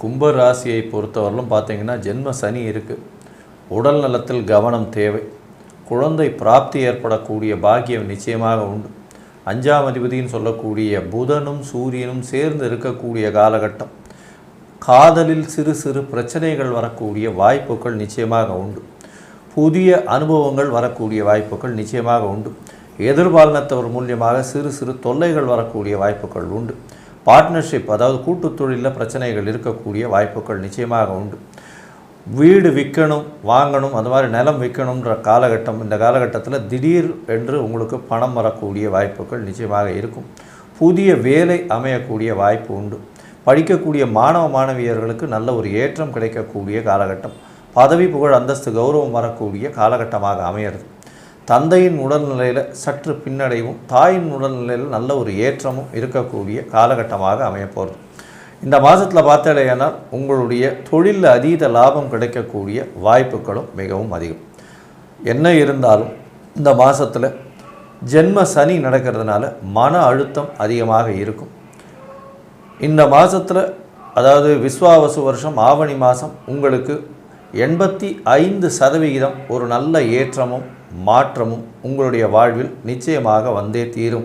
கும்ப ராசியை பொறுத்தவரையிலும் பார்த்தீங்கன்னா ஜென்ம சனி இருக்குது உடல் நலத்தில் கவனம் தேவை. குழந்தை பிராப்தி ஏற்படக்கூடிய பாக்கியம் நிச்சயமாக உண்டு. அஞ்சாம் அதிபதினு சொல்லக்கூடிய புதனும் சூரியனும் சேர்ந்து இருக்கக்கூடிய காலகட்டம். காதலில் சிறு சிறு பிரச்சனைகள் வரக்கூடிய வாய்ப்புகள் நிச்சயமாக உண்டு. புதிய அனுபவங்கள் வரக்கூடிய வாய்ப்புகள் நிச்சயமாக உண்டு. எதிர்பாலினத்தவர் மூலியமாக சிறு சிறு தொல்லைகள் வரக்கூடிய வாய்ப்புகள் உண்டு. பார்ட்னர்ஷிப் அதாவது கூட்டு தொழிலில் பிரச்சனைகள் இருக்கக்கூடிய வாய்ப்புகள் நிச்சயமாக உண்டு. வீடு விற்கணும் வாங்கணும் அந்த மாதிரி நிலம் விற்கணுன்ற காலகட்டம் இந்த காலகட்டத்தில் திடீர் என்று உங்களுக்கு பணம் வரக்கூடிய வாய்ப்புகள் நிச்சயமாக இருக்கும். புதிய வேலை அமையக்கூடிய வாய்ப்பு உண்டு. படிக்கக்கூடிய மாணவ மாணவியர்களுக்கு நல்ல ஒரு ஏற்றம் கிடைக்கக்கூடிய காலகட்டம். பதவி புகழ் அந்தஸ்து கௌரவம் வரக்கூடிய காலகட்டமாக அமையிறது. தந்தையின் உடல்நிலையில் சற்று பின்னடைவும் தாயின் உடல்நிலையில் நல்ல ஒரு ஏற்றமும் இருக்கக்கூடிய காலகட்டமாக அமையப்போகிறது இந்த மாதத்தில் பார்த்தடையானால் உங்களுடைய தொழிலில் அதீத லாபம் கிடைக்கக்கூடிய வாய்ப்புகளும் மிகவும் அதிகம். என்ன இருந்தாலும் இந்த மாதத்தில் ஜென்ம சனி நடக்கிறதுனால மன அழுத்தம் அதிகமாக இருக்கும். இந்த மாதத்தில் அதாவது விஸ்வாவசு வருஷம் ஆவணி மாதம் உங்களுக்கு எண்பத்தி ஐந்து சதவிகிதம் ஒரு நல்ல ஏற்றமும் மாற்றமும் உங்களுடைய வாழ்வில் நிச்சயமாக வந்தே தீரும்.